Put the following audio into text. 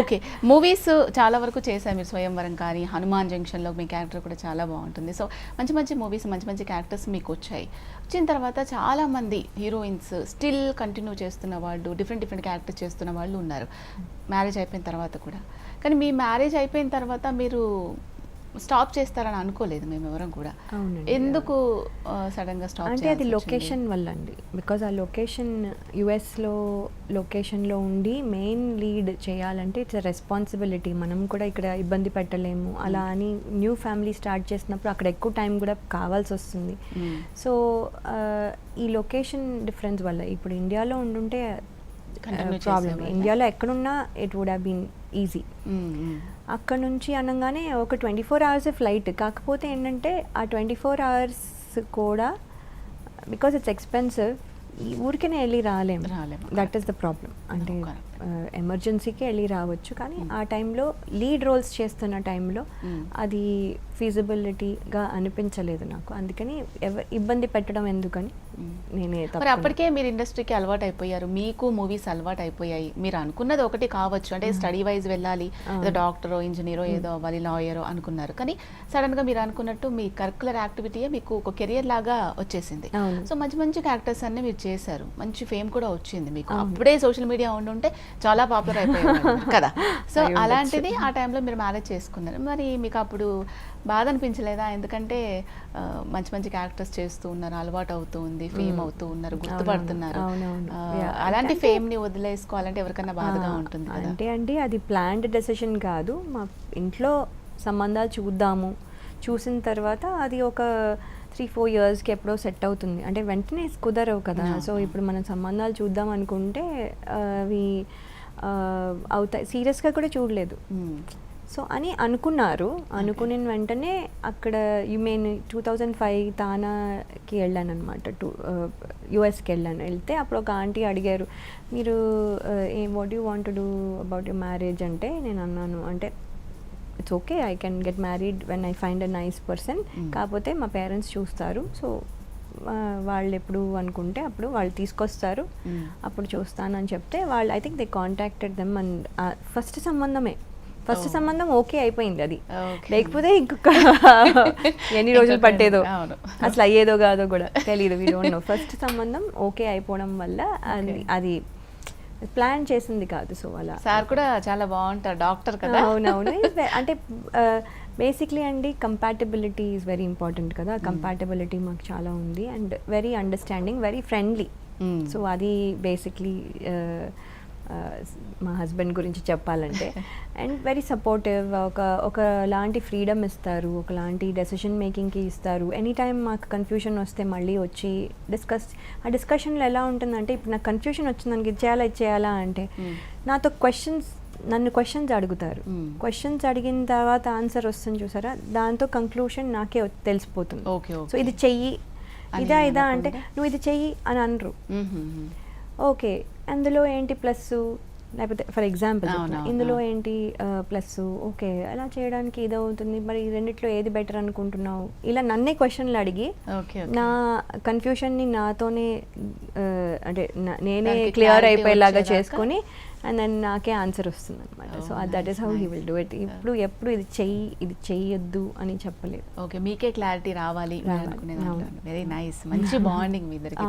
Okay movies చాలా వరకు చేశారు మీరు స్వయంవరం కానీ హనుమాన్ జంక్షన్లో మీ క్యారెక్టర్ కూడా చాలా బాగుంటుంది. సో మంచి మంచి మూవీస్ మంచి మంచి క్యారెక్టర్స్ మీకు వచ్చాయి. వచ్చిన తర్వాత చాలామంది హీరోయిన్స్ స్టిల్ కంటిన్యూ చేస్తున్న వాళ్ళు డిఫరెంట్ డిఫరెంట్ క్యారెక్టర్స్ చేస్తున్న వాళ్ళు ఉన్నారు. మ్యారేజ్ అయిపోయిన తర్వాత కూడా. కానీ మీ మ్యారేజ్ అయిపోయిన తర్వాత మీరు స్టాప్ చేస్తారని అనుకోలేదు మేము ఎవరం కూడా. ఎందుకు సడన్గా స్టాప్ అంటే అది లొకేషన్ వల్ల అండి బికాజ్ ఆ లొకేషన్ యుఎస్లో లొకేషన్లో ఉండి మెయిన్ లీడ్ చేయాలంటే ఇట్స్ రెస్పాన్సిబిలిటీ మనం కూడా ఇక్కడ ఇబ్బంది పెట్టలేము. అలా అని న్యూ ఫ్యామిలీ స్టార్ట్ చేసినప్పుడు అక్కడ ఎక్కువ టైం కూడా కావాల్సి వస్తుంది. సో ఈ లొకేషన్ డిఫరెన్స్ వల్ల ఇప్పుడు ఇండియాలో ఉండుంటే చేసేవాళ్ళా? ఇండియాలో ఎక్కడున్నా it would have been easy అక్కడ నుంచి అనగానే ఒక ట్వంటీ ఫోర్ అవర్స్ ఫ్లైట్ కాకపోతే ఏంటంటే ఆ ట్వంటీ ఫోర్ అవర్స్ కూడా బికాస్ ఇట్స్ ఎక్స్పెన్సివ్ ఈ ఊరికనే వెళ్ళి రాలేము. రాలేము. దట్ ఈస్ ద ప్రాబ్లం అంటే. ఎమర్జెన్సీకి వెళ్ళి రావచ్చు. కానీ ఆ టైంలో లీడ్ రోల్స్ చేస్తున్న టైంలో Mm. అది ఫీజిబిలిటీగా అనిపించలేదు నాకు. అందుకని ఇబ్బంది పెట్టడం ఎందుకని నేనే మరి. అప్పటికే మీరు ఇండస్ట్రీకి అలవాటు అయిపోయారు. మీకు మూవీస్ అలవాటు అయిపోయాయి. మీరు అనుకున్నది ఒకటి కావచ్చు. అంటే స్టడీ వైజ్ వెళ్ళాలి. ఏదో డాక్టరో ఇంజనీరో ఏదో అవ్వాలి లాయరో అనుకున్నారు. కానీ సడన్గా మీరు అనుకున్నట్టు మీ కరికులర్ యాక్టివిటీయే మీకు ఒక కెరియర్ లాగా వచ్చేసింది. సో మంచి మంచి క్యారెక్టర్స్ అన్ని మీరు చేశారు. మంచి ఫేమ్ కూడా వచ్చింది మీకు. అప్పుడే సోషల్ మీడియా ఉండుంటే చాలా పాపులర్ అయిపోయారు కదా? సో. అలాంటిది ఆ టైంలో మీరు మ్యారేజ్ చేసుకున్నారు. మరి మీకు అప్పుడు బాధ అనిపించలేదా? ఎందుకంటే మంచి మంచి క్యారెక్టర్స్ చేస్తూ ఉన్నారు అలవాటు అవుతూ ఉంది ఫేమ్. అవుతూ ఉన్నారు గుర్తుపడుతున్నారు. అలాంటి ఫేమ్ని వదిలేసుకోవాలంటే ఎవరికన్నా బాధగా ఉంటుంది అంటే అండి అది ప్లాన్డ్ డెసిషన్ కాదు. మా ఇంట్లో సంబంధాలు చూద్దాము. చూసిన తర్వాత అది ఒక త్రీ ఫోర్ ఇయర్స్కి ఎప్పుడో సెట్ అవుతుంది. అంటే వెంటనే కుదరవు కదా. సో ఇప్పుడు మనం సంబంధాలు చూద్దాం అనుకుంటే అవి అవుతాయి. సీరియస్గా కూడా చూడలేదు. మ్మ్. సో అని అనుకున్నారు. అనుకున్న వెంటనే అక్కడ U Maine two thousand five తానాకి వెళ్ళాను అనమాట టూ యుఎస్కి వెళ్ళాను. వెళ్తే అప్పుడు ఒక ఆంటీ అడిగారు మీరు ఏ what you want do about you marriage అంటే నేను అన్నాను అంటే it's okay I can get married when I find a nice person. కాకపోతే మా పేరెంట్స్ చూస్తారు. సో వాళ్ళు ఎప్పుడు అనుకుంటే అప్పుడు వాళ్ళు తీసుకొస్తారు. అప్పుడు చూస్తానని చెప్తే వాళ్ళు I think they contacted them and first సంబంధమే. ఫస్ట్. సంబంధం ఓకే అయిపోయింది అది. లేకపోతే ఇంకొక ఎన్ని రోజులు పట్టేదో. అసలు అయ్యేదో కాదో కూడా తెలియదు వీ డోంట్ నో ఫస్ట్ సంబంధం ఓకే అయిపోవడం వల్ల అది. అది ప్లాన్ చేసింది కాదు సో అలా సార్ కూడా చాలా బాగుంటారు డాక్టర్ కదా అవునవును అంటే బేసిక్లీ అండి కంపాటబిలిటీ ఈజ్ వెరీ ఇంపార్టెంట్ కదా కంపాటబిలిటీ మాకు చాలా ఉంది and very understanding very friendly. So అది బేసిక్లీ మా హస్బెండ్ గురించి చెప్పాలంటే. And very supportive. ఒక ఒక లాంటి ఫ్రీడమ్ ఇస్తారు. ఒకలాంటి డెసిషన్ మేకింగ్కి ఇస్తారు. ఎనీ టైం మాకు కన్ఫ్యూషన్ వస్తే మళ్ళీ వచ్చి డిస్కస్ ఆ డిస్కషన్లో ఎలా ఉంటుందంటే ఇప్పుడు నాకు కన్ఫ్యూషన్ వచ్చింది నాకు ఇది చేయాలా ఇది చేయాలా అంటే. నాతో క్వశ్చన్స్ నన్ను క్వశ్చన్స్ అడుగుతారు. క్వశ్చన్స్ అడిగిన తర్వాత ఆన్సర్ వస్తుంది చూసారా? దాంతో కంక్లూషన్ నాకే తెలిసిపోతుంది. ఓకే సో ఇది చెయ్యి. ఇదా ఇదా అంటే? నువ్వు ఇది చెయ్యి అని అనరు. ఓకే. అందులో ఏంటి ప్లస్ లేకపోతే ఫర్ ఎగ్జాంపుల్ ఇందులో. ఏంటి ప్లస్ ఓకే. అలా చేయడానికి ఇది అవుతుంది. మరి ఈ రెండిట్లో ఏది బెటర్ అనుకుంటున్నావు? ఇలా నన్నే క్వశ్చన్లు అడిగి. నా కన్ఫ్యూషన్ని నాతోనే అంటే నేనే క్లియర్ అయిపోయేలాగా? చేసుకొని అండ్ దెన్ నాకే ఆన్సర్ వస్తుంది అనమాట so that is how he will do it. ఇప్పుడు ఎప్పుడు ఇది చెయ్యి ఇది చెయ్యొద్దు అని చెప్పలేదు. ఓకే మీకే క్లారిటీ రావాలి. వెరీ నైస్ మంచి బాండింగ్ మీ ఇద్దరికి